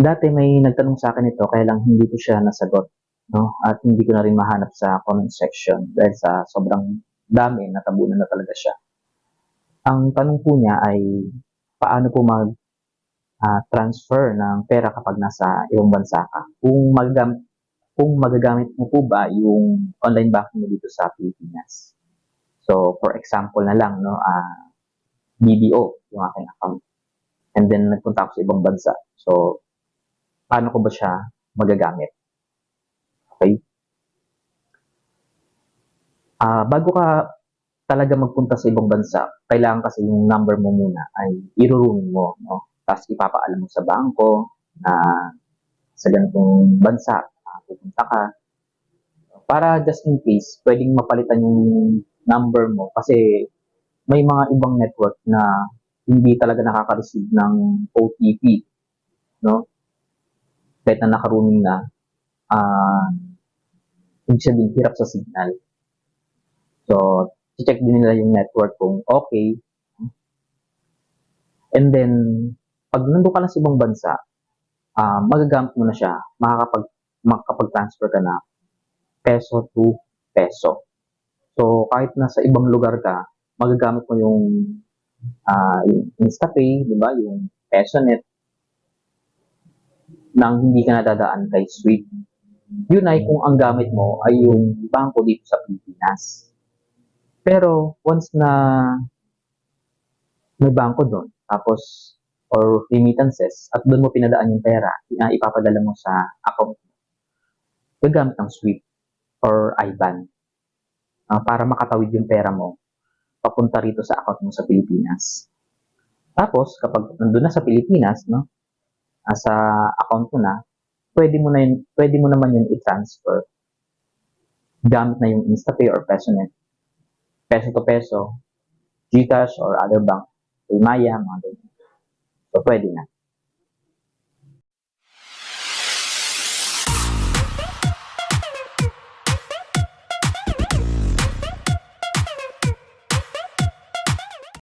Dati may nagtanong sa akin ito, kaya lang hindi ko siya nasagot. No? At hindi ko na rin mahanap sa comment section dahil sa sobrang dami, natabunan na talaga siya. Ang tanong po niya ay paano po mag ah, transfer ng pera kapag nasa ibang bansa ka? Kung magagamit kung magagamit mo po ba yung online banking mo dito sa Pilipinas. So, for example na lang, no, ah BDO, yung aking account. And then, nagpunta ako sa ibang bansa. So, paano ko ba siya magagamit? Okay? Ah, bago ka talaga magpunta sa ibang bansa, kailangan kasi yung number mo muna ay irurumin mo, no? Tapos ipapaalam mo sa bangko na sa ganitong bansa ah, pupunta ka. Para just in case, pwedeng mapalitan yung number mo kasi may mga ibang network na hindi talaga nakaka-receive ng OTP, no? Kahit na naka-roaming na, ah, ibig sabihin, hirap sa signal. So, check din nila yung network kung okay. And then, pag nandun ka na sa ibang bansa, ah, magagamit mo na siya, makakapag, makakapag-transfer ka na peso to peso. So, kahit nasa ibang lugar ka, magagamit mo yung, ah, yung InstaPay, di ba? Yung PesoNet, nang hindi ka nadadaan kay Swift. Yun ay kung ang gamit mo ay yung bangko dito sa Pilipinas. Pero once na may bangko doon, tapos or remittances, at doon mo pinadaan yung pera, na ipapadala mo sa account mo, gagamit ng SWIFT or IBAN ah, para makatawid yung pera mo papunta rito sa account mo sa Pilipinas. Tapos, kapag nandun na sa Pilipinas, no, ah, sa account mo na, pwede mo na yun, pwede mo naman yun i-transfer gamit na yung InstaPay or PesoNet peso to peso, Gcash or other bank, Paymaya, mga ganyan. So, pwede na.